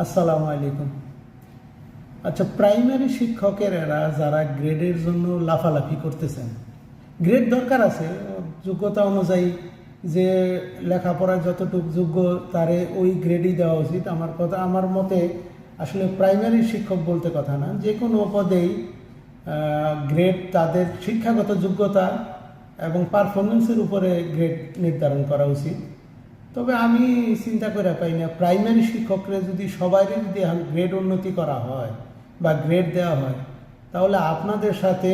আসসালামু আলাইকুম। আচ্ছা প্রাইমারি শিক্ষকের যারা গ্রেডের জন্য লাফালাফি করতেছেন গ্রেড দরকার আছে, যোগ্যতা অনুযায়ী যে লেখাপড়ার যতটুকু যোগ্য তারে ওই গ্রেডই দেওয়া উচিত। আমার কথা, আমার মতে আসলে প্রাইমারি শিক্ষক বলতে কথা না, যে কোনো পদেই গ্রেড তাদের শিক্ষাগত যোগ্যতা এবং পারফরমেন্সের উপরে গ্রেড নির্ধারণ করা উচিত। তবে আমি চিন্তা করে পাই না। প্রাইমারি শিক্ষকরা যদি সবাই যদি গ্রেড উন্নতি করা হয় বা গ্রেড দেওয়া হয়, তাহলে আপনাদের সাথে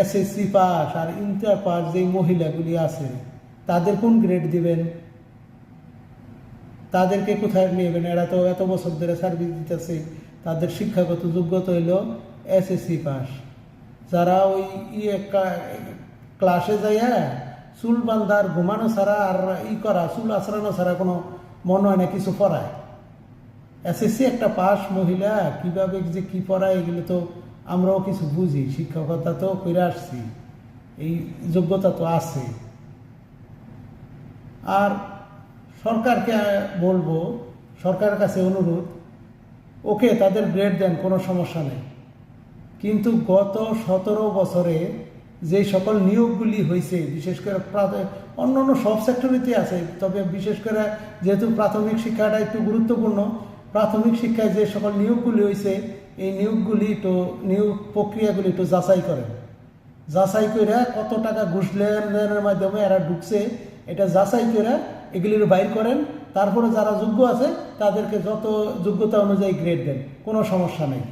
এসএসসি পাস আর ইন্টার পাস যে মহিলাগুলি আছে, তাদের কোন গ্রেড দিবেন? তাদেরকে কোথায় নেবেন? এরা তো এত বছর ধরে সার্ভিস দিতেছে, তাদের শিক্ষাগত যোগ্যতা হইল এসএসসি পাস যারা ওই ইয়ে ক্লাসে যাইয়া চুল বান্ধার ঘুমানো ছাড়া আর ই করা চুল আছড়ানো ছাড়া কোনো মনে হয় না? কিছু পড়ায় এসএসসি একটা পাস মহিলা, কীভাবে যে কি পড়ায় এগুলো তো আমরাও কিছু বুঝি শিক্ষকতা তো করে আসছি। এই যোগ্যতা তো আছে। আর সরকারকে বলব, সরকারের কাছে অনুরোধ, ওকে তাদের গ্রেড দেন, কোনো সমস্যা নেই। কিন্তু গত সতেরো বছরে যে সকল নিয়োগগুলি হয়েছে, বিশেষ করে অন্য অন্য সব সেক্টরিতে আছে, তবে বিশেষ করে যেহেতু প্রাথমিক শিক্ষাটা একটু গুরুত্বপূর্ণ, প্রাথমিক শিক্ষায় যে সকল নিয়োগগুলি হয়েছে, এই নিয়োগগুলি একটু নিয়োগ প্রক্রিয়াগুলি একটু যাচাই করেন। যাচাই করে কত টাকা ঘুষ লেনদেনের মাধ্যমে এরা ঢুকছে, এটা যাচাই করে এগুলির বাইর করেন, তারপরে যারা যোগ্য আছে, তাদেরকে যত যোগ্যতা অনুযায়ী গ্রেড দেন, কোনো সমস্যা নেই।